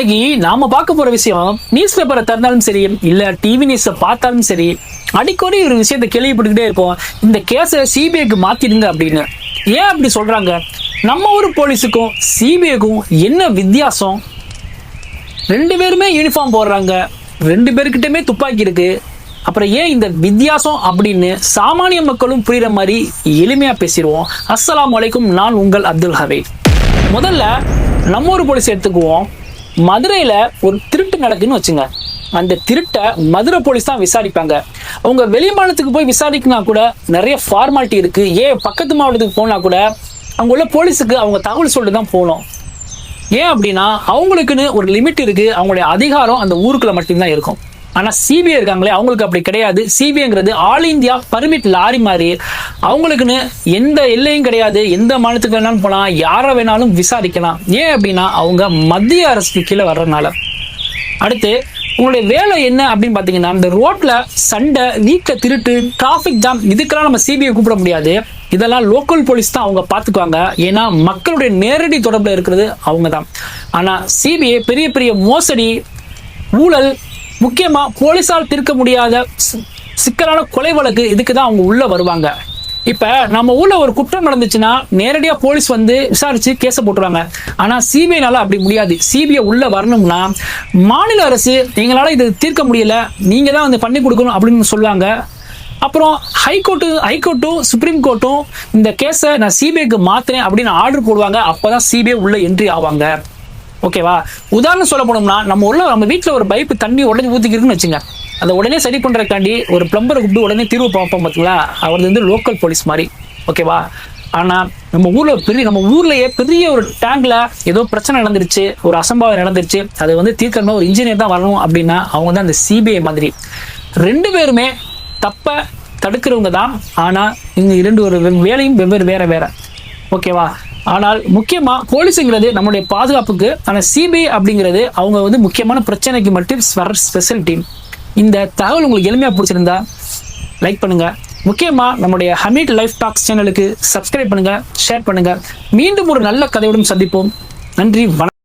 இன்னைக்கு நாம பார்க்க போற விஷயம் நியூஸ் பேப்பரை திறந்தாலும் சரி இல்ல டிவி நியூஸை பார்த்தாலும் சரி அடிக்கடி ஒரு விஷயத்த கேள்விப்பட்டுக்கிட்டே இருப்போம். இந்த கேஸை சிபிஐக்கு மாத்திடுங்க அப்படின்னு. ஏன் அப்படி சொல்றாங்க? நம்ம ஊர் போலீஸுக்கும் சிபிஐக்கும் என்ன வித்தியாசம்? ரெண்டு பேருமே யூனிஃபார்ம் போடுறாங்க. ரெண்டு பேருக்கிட்டயுமே துப்பாக்கி இருக்கு. அப்புறம் ஏன் இந்த வித்தியாசம் அப்படின்னு சாமானிய மக்களும் புரியுற மாதிரி எளிமையா பேசிடுவோம். அஸ்லாம் அலைக்கும். நான் உங்கள் அப்துல் ஹபீப். முதல்ல நம்ம ஊர் போலீஸ் எடுத்துக்குவோம். மதுரையில் ஒரு திருட்டு நடக்குன்னு வச்சுங்க. அந்த திருட்டை மதுரை போலீஸ் தான் விசாரிப்பாங்க. அவங்க வெளி மாநிலத்துக்கு போய் விசாரிக்கனா கூட நிறைய ஃபார்மாலிட்டி இருக்கு. ஏன் பக்கத்து மாவட்டத்துக்கு போனா கூட அங்க உள்ள போலீஸுக்கு அவங்க தகவல் சொல்லிட்டு தான் போகணும். ஏன் அப்படின்னா அவங்களுக்குன்னு ஒரு லிமிட் இருக்கு. அவங்களுடைய அதிகாரம் அந்த ஊருக்குள்ள மட்டும்தான் இருக்கும். ஆனா சிபிஐ இருக்காங்களே அவங்களுக்கு அப்படி கிடையாது. சிபிஐங்கிறது ஆல் இந்தியா பர்மிட் லாரி மாதிரி. அவங்களுக்குன்னு எந்த எல்லையும் கிடையாது. எந்த மாநிலத்துக்கு வேணாலும் போலாம். யாரை வேணாலும் விசாரிக்கலாம். ஏன் அப்படின்னா அவங்க மத்திய அரசுக்கு கீழே வர்றதுனால. அடுத்து உங்களுடைய வேலை என்ன அப்படின்னு பார்த்தீங்கன்னா இந்த ரோட்ல சண்டை வீட்டில் திருட்டு டிராஃபிக் ஜாம் இதுக்கெல்லாம் நம்ம சிபிஐ கூப்பிட முடியாது. இதெல்லாம் லோக்கல் போலீஸ் தான் அவங்க பார்த்துக்குவாங்க ஏன்னா மக்களுடைய நேரடி தொடர்பில் இருக்கிறது அவங்க தான் ஆனால் சிபிஐ பெரிய பெரிய மோசடி ஊழல் முக்கியமா போலீஸால் தீர்க்க முடியாத சிக்கலான கொலை வழக்கு இதுக்கு தான் அவங்க உள்ள வருவாங்க. இப்ப நம்ம ஊர்ல ஒரு குற்றம் நடந்துச்சுன்னா நேரடியா போலீஸ் வந்து விசாரிச்சு கேஸை போட்டுருவாங்க. ஆனா சிபிஐனால அப்படி முடியாது. சிபிஐ உள்ள வரணும்னா மாநில அரசு எங்களால இது தீர்க்க முடியல நீங்க தான் வந்து பண்ணி கொடுக்கணும் அப்படின்னு சொல்லுவாங்க. அப்புறம் ஹைகோர்ட்டு ஹைகோர்ட்டும் சுப்ரீம் கோர்ட்டும் இந்த கேஸை நான் சிபிஐக்கு மாத்துறேன் அப்படின்னு ஆர்டர் போடுவாங்க. அப்பதான் சிபிஐ உள்ள என்ட்ரி ஆவாங்க. ஓகேவா? உதாரணம் சொல்ல போனோம்னா நம்ம உள்ள நம்ம வீட்டில் ஒரு பைப்பு தண்ணி உடனே ஊற்றிக்கிருக்குன்னு வச்சுங்க. அதை உடனே சரி பண்ணுறக்காண்டி ஒரு பிளம்பரை கூப்பிட்டு உடனே தீர்வு பார்ப்போம் பார்த்தீங்களா அவர் வந்து லோக்கல் போலீஸ் மாதிரி. ஓகேவா? ஆனால் நம்ம ஊரில் பெரிய நம்ம ஊர்லேயே பெரிய ஒரு டேங்கில் ஏதோ பிரச்சனை நடந்துருச்சு ஒரு அசம்பாவம் நடந்துருச்சு. அது வந்து தீர்க்கணுமா ஒரு இன்ஜினியர் தான் வரணும் அப்படின்னா அவங்க தான் அந்த சிபிஐ மாதிரி. ரெண்டு பேருமே தப்பை தடுக்கிறவங்க தான். ஆனால் இங்கே இரண்டு ஒரு வேலையும் வெவ்வேறு வேற வேற. ஓகேவா? ஆனால் முக்கியமா போலீஸுங்கிறது நம்முடைய பாதுகாப்புக்கு ஆனால் சிபிஐ அப்படிங்கிறது அவங்க வந்து முக்கியமான பிரச்சனைக்கு மட்டும் ஸ்பெஷல் டீம் இந்த தகவல் உங்களுக்கு எளிமையாக பிடிச்சிருந்தா லைக் பண்ணுங்க. முக்கியமாக நம்முடைய ஹமீட் லைஃப் டாக்ஸ் சேனலுக்கு சப்ஸ்கிரைப் பண்ணுங்க ஷேர் பண்ணுங்க. மீண்டும் ஒரு நல்ல கதையுடன் சந்திப்போம். நன்றி வணக்கம்.